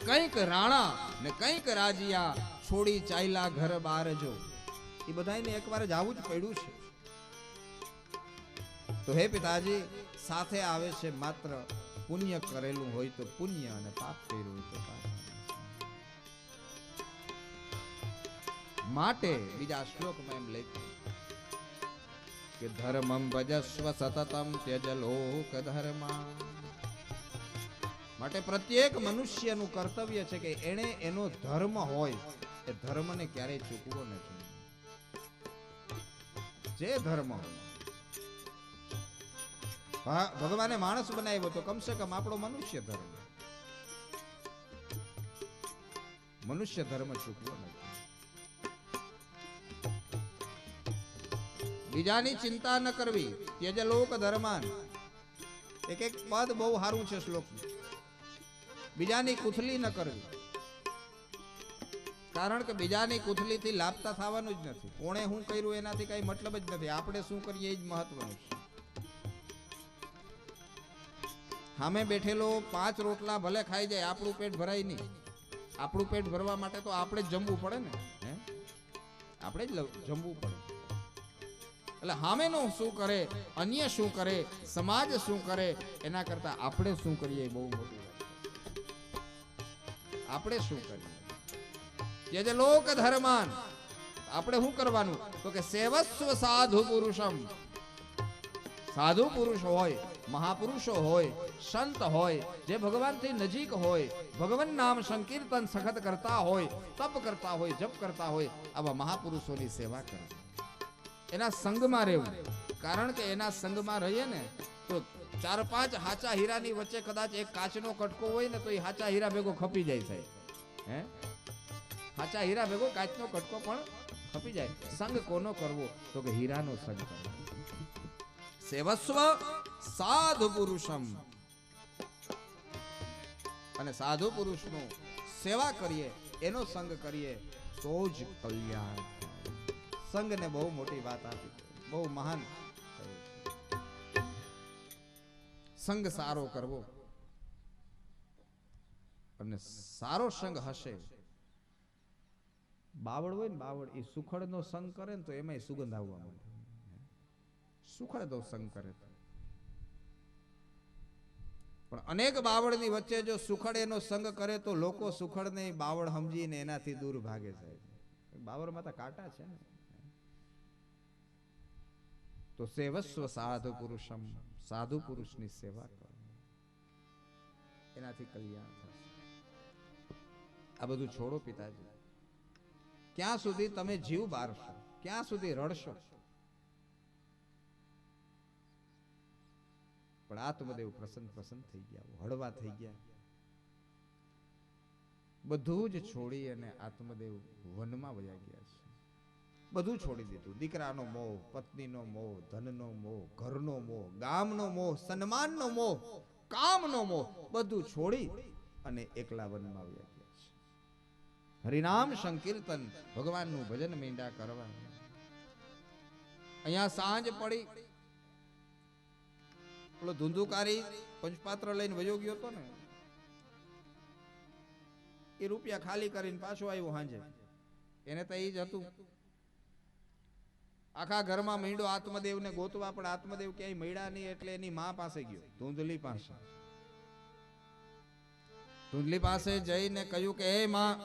કંઈક રાણા ને કંઈક રાજીયા છોડી ચાલ્યા ઘર બાર જો. એ બધાને એકવાર જાવું જ પડ્યું છે. તો હે પિતાજી, સાથે આવે છે માત્ર પુણ્ય કરેલું હોય તો પુણ્ય અને પાપ કર્યું હોય તો પાપ માટે બીજા શ્લોકમાં એમ લખ્યું કે ધર્મમ ભજસ્વ સતતમ ત્યજ લોક ધર્મા. માટે પ્રત્યેક મનુષ્યનું કર્તવ્ય છે કે એણે એનો ધર્મ હોય, એ ધર્મને ક્યારેય ચૂકવો નથી જે ધર્મ ભગવાને માણસ બનાવ્યો તો કમસે કમ આપણો મનુષ્ય ધર્મ. મનુષ્ય ધર્મ ચૂકવો નથી બીજાની ચિંતા ન કરવી. ત્યજ લોક ધર્માન. એક એક પદ બહુ સારું છે શ્લોકનું. બીજાની કુથલી ન કરવી. કારણ કે બીજાની કુથલીથી લાભતા થવાનું જ નથી. કોણે શું કર્યું એનાથી કઈ મતલબ જ નથી. આપણે શું કરીએ એ જ મહત્વનું છે. સામે બેઠેલો પાંચ રોટલા ભલે ખાઈ જાય, આપણું પેટ ભરાય નહીં. આપણું પેટ ભરવા માટે તો આપણે જ જમવું પડે ને, હે? આપણે જ જમવું પડે. એટલે સામેનો શું કરે, અન્ય શું કરે, સમાજ શું કરે, એના કરતા આપણે શું કરીએ બહુ મોટી. આપણે શું કરીએ? જે લોક ધર્માન આપણે શું કરવાનું? તો કે સેવસ્વ સાધુ પુરુષમ. સાધુ પુરુષ હોય, મહાપુરુષો હોય, સંત હોય, જે ભગવાનથી નજીક હોય, ભગવાન નામ સંકીર્તન સખત કરતા હોય, તપ કરતા હોય, જપ કરતા હોય, આવા મહાપુરુષોની સેવા કરે. એના સંગમાં રહેવું. કારણ કે એના સંગમાં રહીએ ને, તો ચાર પાંચ હાચા હીરાની વચ્ચે કદાચ એક કાચનો કટકો હોય ને તો એ હાચા હીરા ભેગો ખપી જાય સાહેબ. હે? હાચા હીરા ભેગો કાચનો કટકો પણ ખપી જાય. સંગ કોનો કરવો? તો કે હીરાનો સંગ કરવો. સેવસ્વ સાધુ પુરુષમ. અને સાધુ પુરુષનો સેવા કરીએ, એનો સંગ કરીએ, તો જ કલ્યાણ સંગને બહુ મોટી વાત આપી. બહુ મહાન સંઘ સારો કરવો. અને સારો સંગ હશે. બાવળ હોય ને બાવળ એ સુખડનો સંગ કરે ને તો એમાંય સુગંધ આવવા માંડે. સુખડનો સંગ કરે તો. પણ અનેક બાવળની વચ્ચે જો સુખડ એનો સંગ કરે તો લોકો સુખડને બાવળ સમજીને એનાથી દૂર ભાગે છે. બાવળમાં તો કાંટા છે. ને તો સેવસ્વ સાધુ પુરુષમ. સાધુ પુરુષની સેવા કરો એનાથી કલ્યાણ થશે. આ બધું છોડો પિતાજી. ક્યાં સુધી તમે જીવ બારશો, ક્યાં સુધી રડશો? પણ આત્મદેવ પ્રસન્ન પ્રસન્ન થઈ ગયા, હળવા થઈ ગયા. બધું જ છોડી અને આત્મદેવ વનમાં વયા ગયા છે. બધું છોડી દીધું. દીકરાનો મોહ, પત્નીનો મોહ, ધનનો મોહ, ઘરનો મોહ, ગામનો મોહ, સન્માનનો મોહ, કામનો મોહ, બધું છોડી અને એકલા વનમાં આવ્યા ગયા છે. હરિનામ સંકીર્તન ભગવાનનું ભજન મીંડા કરવા. અહીંયા સાંજ પડી. પેલો ધુંધુકારી પંચપાત્ર લઈને વયો ગયો હતો ને. એ રૂપિયા ખાલી કરીને પાછો આવ્યો સાંજે એને તો એ જ હતું. આખા ઘરમાં મીંડો આત્મદેવને ગોતવા પણ આત્મદેવ ક્યાંય મળ્યા નહીં એટલે એની મા પાસે ગયો, ધૂંધલી પાસે. ધૂંધલી પાસે જઈને કહ્યું કે હે માં.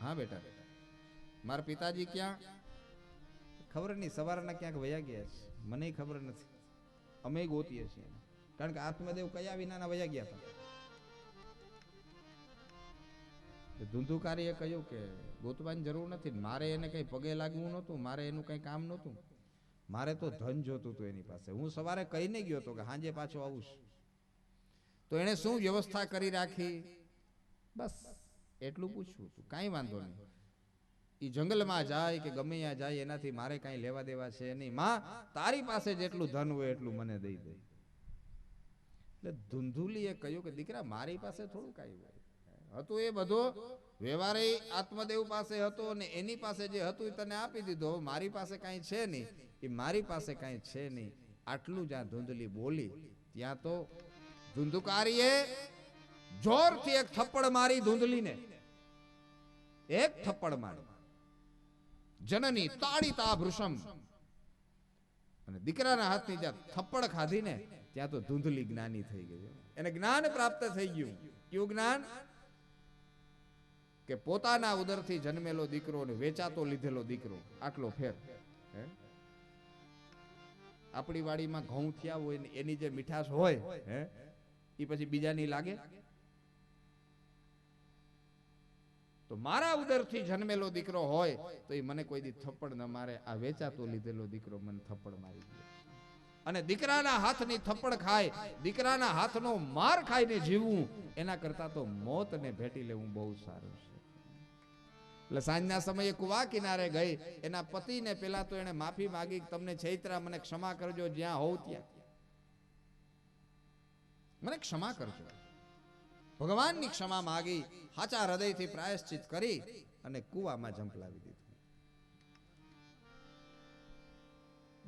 હા બેટા. મારા પિતાજી ક્યાં? ખબર નહીં, સવારના ક્યાંક વયા ગયા છે. મને ખબર નથી. અમે ગોતીએ છીએ. કારણ કે આત્મદેવ કયા વિનાના વયા ગયા હતા? ધુંધુકારીએ કહ્યું કે, ગોતવાની જરૂર નથી. મારે એને કંઈ પગે લાગવું નહોતું, મારે એનું કંઈ કામ નહોતું. મારે તો ધન જોતું હતું એની પાસે. હું સવારે કહીને ગયો હતો કે સાંજે પાછો આવું છું. તો એણે શું વ્યવસ્થા કરી રાખી? બસ એટલું પૂછવું હતું. કાંઈ વાંધો નહીં. એ જંગલમાં જાય કે ગમે ત્યાં જાય, એનાથી મારે કાંઈ લેવા દેવા છે નહીં. માં, તારી પાસે જેટલું ધન હોય એટલું મને દઈ દે. એટલે ધુંધુલીએ કહ્યું કે, દીકરા, મારી પાસે થોડું કાંઈ હોય. હતું એ બધો વ્યવહાર આત્મદેવ પાસે હતો અને એની પાસે જે હતું તને આપી દીધો. મારી પાસે કાંઈ છે નહીં. એ મારી પાસે કાંઈ છે નહીં. આટલું જ્યાં ધૂંધલી બોલી. ત્યાં તો ધૂંધુકારીએ જોરથી એક થપ્પડ મારી ધૂંધલીને. એક થપ્પડ મારી. જનની તાળીતા ભૃશમ. અને દીકરાના હાથની જ્યાં થપ્પડ ખાધીને, ત્યાં તો ધૂંધલી જ્ઞાની થઈ ગઈ. એને જ્ઞાન પ્રાપ્ત થઈ ગયું. કયું જ્ઞાન? કે પોતાના ઉદરથી જન્મેલો દીકરો અને વેચાતો લીધેલો દીકરો, આટલો ફેર? આપણી વાડીમાં ઘઉં થયા હોય ને એની જે મીઠાશ હોય, હે? એ પછી બીજાની લાગે? તો મારા ઉદરથી જન્મેલો દીકરો હોય, તો એ મને કોઈ દી થપ્પડ ન મારે. આ વેચાતો લીધેલો દીકરો મને થપ્પડ મારી દે. અને દીકરાના હાથની થપ્પડ ખાય, દીકરાના હાથનો માર ખાઈને જીવવું એના કરતા તો મોતને ભેટી લેવું બહુ સારું છે. એટલે સાંજના સમયે કુવા કિનારે ગઈ. એના પતિને પેલા તો એને માફી માગી તમને છૈત્રા મને ક્ષમા કરજો જ્યાં હોઉં ત્યાં. મને ક્ષમા કરજો. ભગવાનની ક્ષમા માગી હાચા હૃદયથી પ્રાયશ્ચિત કરી અને કુવામાં ઝંપલાવી દીધું.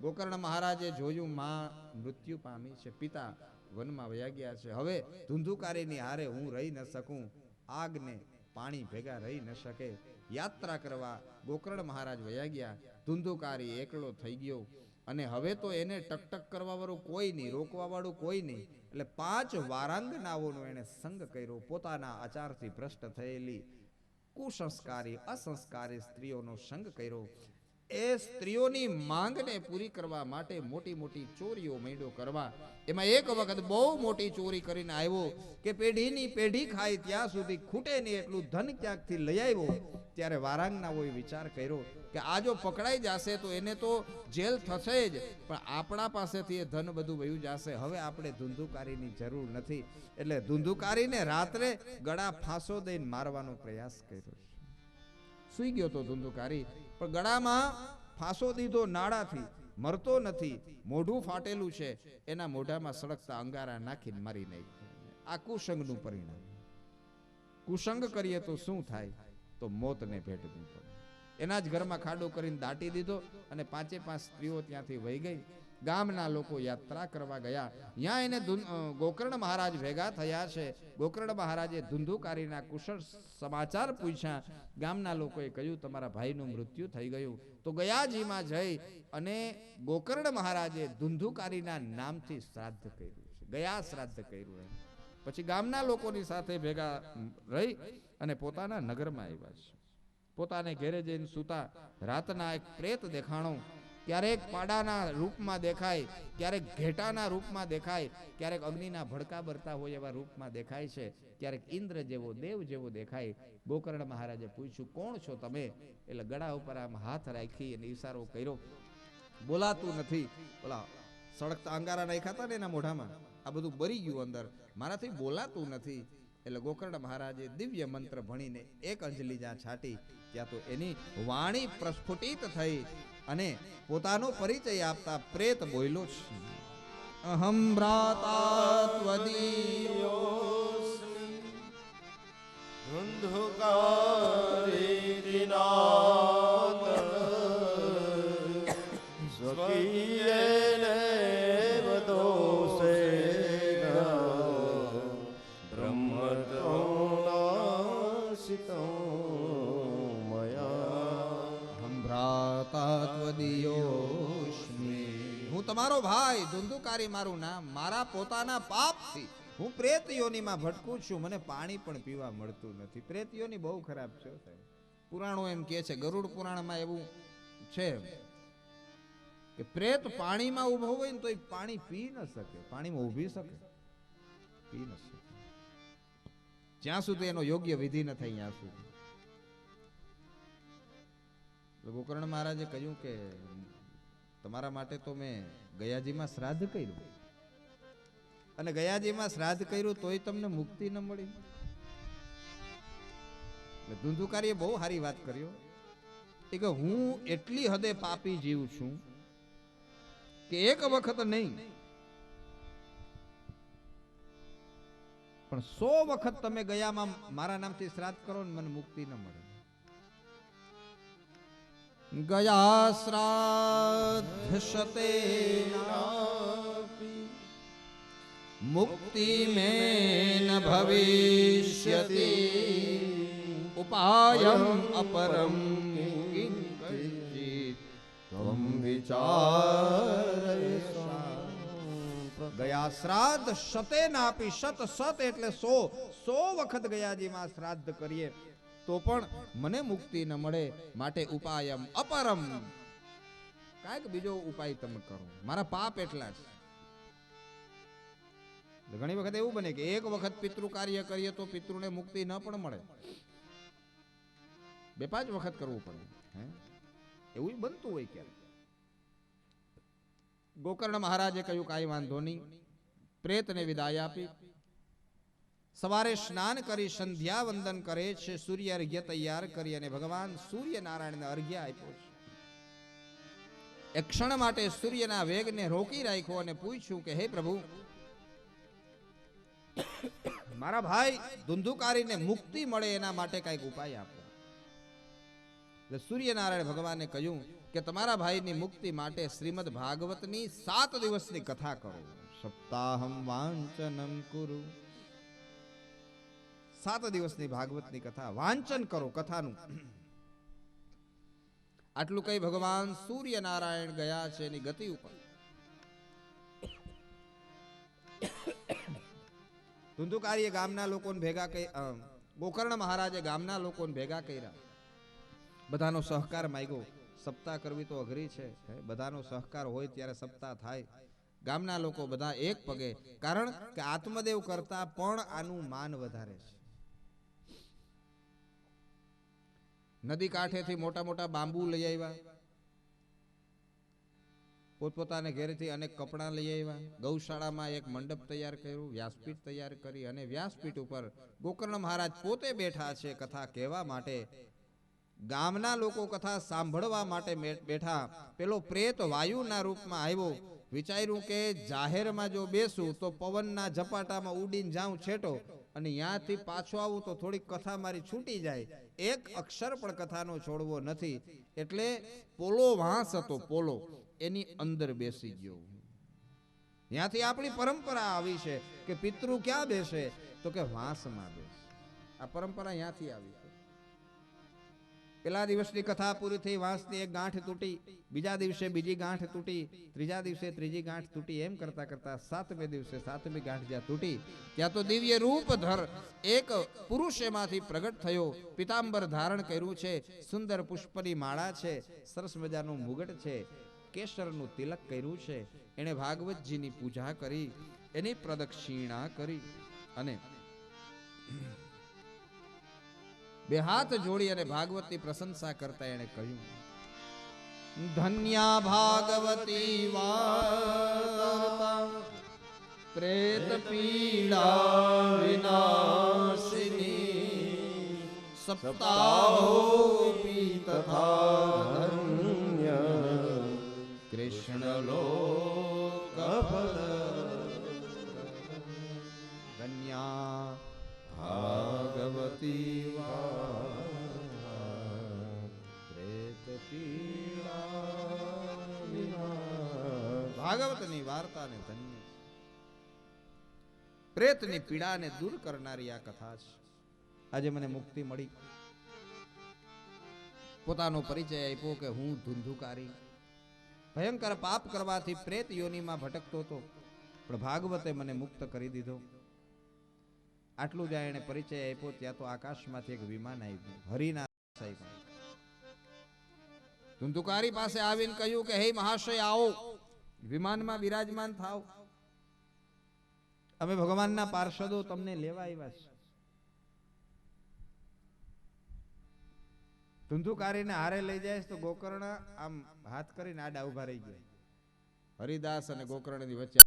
ગોકર્ણ મહારાજે જોયું, માં, મૃત્યુ પામી છે. પિતા વનમાં વયા ગયા છે. હવે ધુંધુકારીની હારે હું રહી ન શકું. આગને પાણી ભેગા રહી ન શકે. યાત્રા કરવા ગોકર્ણ મહારાજ વયા ગયા. ધુંધુકારી એકલો થઈ ગયો. અને હવે તો એને ટકટક કરવા વાળું કોઈ નહીં રોકવા વાળું કોઈ નહીં. એટલે પાંચ વારાંગનાઓનો એને સંગ કર્યો. પોતાના આચારથી ભ્રષ્ટ થયેલી કુસંસ્કારી, અસંસ્કારી સ્ત્રીઓનો સંગ કર્યો. એ સ્ત્રીઓની માંગને પૂરી કરવા માટે મોટી મોટી ચોરીઓ માંડ્યો કરવા. એમાં એક વખત બહુ મોટી ચોરી કરીને આવ્યો કે પેઢીની પેઢી ખાય ત્યાં સુધી ખૂટે નહીં એટલું ધન ક્યાંકથી લઈ આવ્યો? ત્યારે વારાંગનાઓએ વિચાર કર્યો કે આ જો પકડાઈ જશે તો એને તો જેલ થશે જ, પણ આપણા પાસેથી એ ધન બધું વયું જશે. હવે આપણે ધુંધુકારીની જરૂર નથી. એટલે ધુંધુકારીને રાત્રે ગળા ફાંસો દઈને મારવાનો પ્રયાસ કર્યો. સુઈ ગયો તો ધુંધુકારી. પણ ગળામાં ફાંસો દીધો નાડાથી મરતો નથી, મોઢું ફાટેલું છે, એના મોઢામાં સળગતા અંગારા નાખીને મારી નહીં આ કુસંગનું પરિણામ. કુસંગ કરીએ તો શું થાય? તો મોતને ભેટવું પડે એના જ ઘરમાં ખાડો કરીને દાટી દીધો અને પાંચે પાંચ સ્ત્રીઓ ત્યાંથી વહી ગઈ. ગામના લોકો યાત્રા કરવા ગયા. ત્યાં એને ગોકર્ણ મહારાજ ભેગા થયા છે. ગોકર્ણ મહારાજે ધુંધુકારીના કુશળ સમાચાર પૂછ્યા. ગામના લોકોએ કહ્યું, તમારા ભાઈનું મૃત્યુ થઈ ગયું. તો ગયાજીમાં જઈ અને ગોકર્ણ મહારાજે ધુંધુકારીના નામથી શ્રાદ્ધ કર્યું છે. ગયા શ્રાદ્ધ કર્યું એમ. પછી ગામના લોકોની સાથે ભેગા રહી અને પોતાના નગરમાં આવ્યા છે. પોતાને ઘેરે જઈને સૂતા, રાતના એક પ્રેત દેખાણો ક્યારેક પાડાના રૂપમાં દેખાય, ક્યારેક ઘેટાના રૂપમાં દેખાય, ક્યારેક અગ્નિના ભડકા બરતા હોય એવા રૂપમાં દેખાય છે, ક્યારેક ઇન્દ્ર જેવો, દેવ જેવો દેખાય. ગોકર્ણ મહારાજે પૂછ્યું, કોણ છો તમે? એટલે ગળા ઉપર આમ હાથ રાખી અને ઈશારો કર્યો. બોલાતું નથી. બોલા સડકતા અંગારા નાખ્યા હતા ને એના મોઢામાં, આ બધું બરી ગયું અંદર. મારાથી બોલાતું નથી. એટલે ગોકર્ણ મહારાજે દિવ્ય મંત્ર ભણીને એક અંજલિ જ્યાં છાટી. ત્યાં તો એની વાણી પ્રસ્ફુટિત થઈ. અને પોતાનો પરિચય આપતા પ્રેત બોયલો છે. અહમ ભ્રાતા ધુંધુકારી દિના ધુંધુકારી મારું નામ મારા પોતાના પાપથી. હું પ્રેત યોનીમાં ભટકું છું, મને પાણી પણ પીવા મળતું નથી. પ્રેત યોની બહુ ખરાબ છે પુરાણો એમ કહે છે, ગરુડ પુરાણમાં એવું છે કે પ્રેત પાણીમાં ઊભો હોય ને તો એ પાણી પી ન શકે. પાણીમાં ઊભી શકે. પી ન શકે. જ્યાં સુધી એનો યોગ્ય વિધિ ન થાય, ત્યાં સુધી. ગોકર્ણ મહારાજે કહ્યું કે તમારા માટે તો મેં ગયાજીમાં શ્રાદ્ધ કર્યું. અને ગયાજીમાં શ્રાદ્ધ કર્યું તોય તમને મુક્તિ ન મળી. ધુંધુકારીએ બહુ સારી વાત કર્યો એ કે હું એટલી હદે પાપી જીવ છું કે એક વખત નહીં. પણ સો વખત તમે ગયામાં મારા નામથી શ્રાદ્ધ કરો ને મને મુક્તિ ન મળે. ગયા શ્રાદ્ધ શતે મુક્તિ મે ન ભવિષ્યતિ ઉપાયમ અપરમ કિંચિત ત્વમ વિચાર ગયા શ્રાદ્ધ શતે નાપી શત સત એટલે સો સો વખત ગયાજીમાં શ્રાદ્ધ કરીએ તો પણ મને મુક્તિ ન મળે માટે ઉપાયમ અપરમ. કાંઈક બીજો ઉપાય તમે કરો. મારા પાપ એટલા છે ઘણી વખત એવું બને કે એક વખત પિતૃ કાર્ય કરીએ તો પિતૃને મુક્તિ ન પણ મળે. બે પાંચ વખત કરવું પડે, હે? એવું બનતું હોય ક્યારેક. ગોકર્ણ મહારાજે કહ્યું, કાંઈ વાંધો નહીં. પ્રેતને વિદાય આપી. સવારે સ્નાન કરી સંધ્યા વંદન કરે છે, સૂર્ય અર્ઘ્ય તૈયાર કરી અને ભગવાન સૂર્યનારાયણને અર્ઘ્ય આપ્યો છે. એક ક્ષણ માટે સૂર્યના વેગને રોકી રાખ્યો અને પૂછ્યું કે, હે પ્રભુ, મારા ભાઈ ધુંધુકારીને મુક્તિ મળે એના માટે કંઈક ઉપાય આપો. એટલે સૂર્યનારાયણ ભગવાને કહ્યું કે, તમારા ભાઈની મુક્તિ માટે શ્રીમદ ભાગવતની સાત દિવસની કથા કરો. સપ્તાહમ વાંચનમ કુરુ. સાત દિવસની ભાગવતની કથા, વાંચન કરો કથાનું. આટલું કઈ ભગવાન સૂર્યનારાયણ ગયા છે એની ગતિ ઉપર. ધુંધુકારીએ ગામના લોકોને ભેગા કરી ગોકર્ણ મહારાજે ગામના લોકોને ભેગા કર્યા. બધાનો સહકાર માગ્યો. સપ્તાહ કરવી તો અઘરી છે. બધાનો સહકાર હોય ત્યારે સપ્તાહ થાય. ગામના લોકો બધા એક પગે. કારણ કે આત્મદેવ કરતા પણ આનું માન વધારે છે. નદી કાંઠેથી મોટા મોટા બાંબુ લઈ આવ્યા. પોતપોતાને ઘેરેથી અનેક કપડાં લઈ આવ્યા. ગૌશાળામાં એક મંડપ તૈયાર કર્યું, વ્યાસપીઠ તૈયાર કરી અને વ્યાસપીઠ ઉપર ગોકર્ણ મહારાજ પોતે બેઠા છે કથા કહેવા માટે. ગામના લોકો કથા સાંભળવા માટે બેઠા. પેલો પ્રેત વાયુના રૂપમાં આવ્યો. વિચાર્યું કે જાહેરમાં જો બેસું તો પવનના ઝપાટામાં ઉડીને જાઉં છેટો. અને ત્યાંથી પાછો આવું તો થોડીક કથા મારી છૂટી જાય. એક અક્ષર પણ કથાનો છોડવો નથી. એટલે પોલો વાંસ હતો પોલો. એની અંદર બેસી ગયો ત્યાંથી આપણી પરંપરા આવી છે કે પિતૃ ક્યાં બેસે? તો કે વાંસમાં બેસે. આ પરંપરા ત્યાંથી આવી. પેલા દિવસની કથા પૂરી થઈ, વાંસની એક ગાંઠ તૂટી, બીજા દિવસે બીજી ગાંઠ તૂટી, ત્રીજા દિવસે ત્રીજી ગાંઠ તૂટી, એમ કરતા કરતા સાતમે દિવસે સાતમી ગાંઠ જ્યાં તૂટી, ત્યાં તો દિવ્ય રૂપ ધર એક પુરુષ એમાંથી પ્રગટ થયો. પિતાંબર ધારણ કર્યું છે, સુંદર પુષ્પની માળા છે, સરસ મજાનું મુગટ છે, કેસરનું તિલક કર્યું છે. એણે ભાગવતજીની પૂજા કરી, એની પ્રદક્ષિણા કરી અને બે હાથ જોડી અને ભાગવતની પ્રશંસા કરતા એણે કહ્યું, ધન્યા ભાગવતી વાર્તા પ્રેત પીડા વિનાશિની સપ્તાહો તથા ધન્ય કૃષ્ણ લોક ધન્યા ભાગવતી ભાગવતની વાર્તાને ધન્ય પ્રેતની પીડાને દૂર કરનારી આ કથા છે. આજે મને મુક્તિ મળી. પોતાનો પરિચય આપ્યો કે હું ધુંધુકારી. ભયંકર પાપ કરવાથી પ્રેત યોનીમાં ભટકતો હતો, પણ ભાગવતે મને મુક્ત કરી દીધો. આટલું જ્યાં એને પરિચય આપ્યો, ત્યાં તો આકાશમાંથી એક વિમાન આવ્યું હરિના સાહેબ. ધુંધુકારી પાસે આવીને કહ્યું કે, હે મહાશય, આવો. વિમાનમાં બિરાજમાન થાવ અમે ભગવાનના પાર્ષદો તમને લેવા આવ્યા છે ધુંધુકારીને હારે લઈ જાય તો ગોકર્ણ આમ હાથ કરીને આડા ઊભા રહી ગયા. હરિદાસ અને ગોકર્ણની વચ્ચે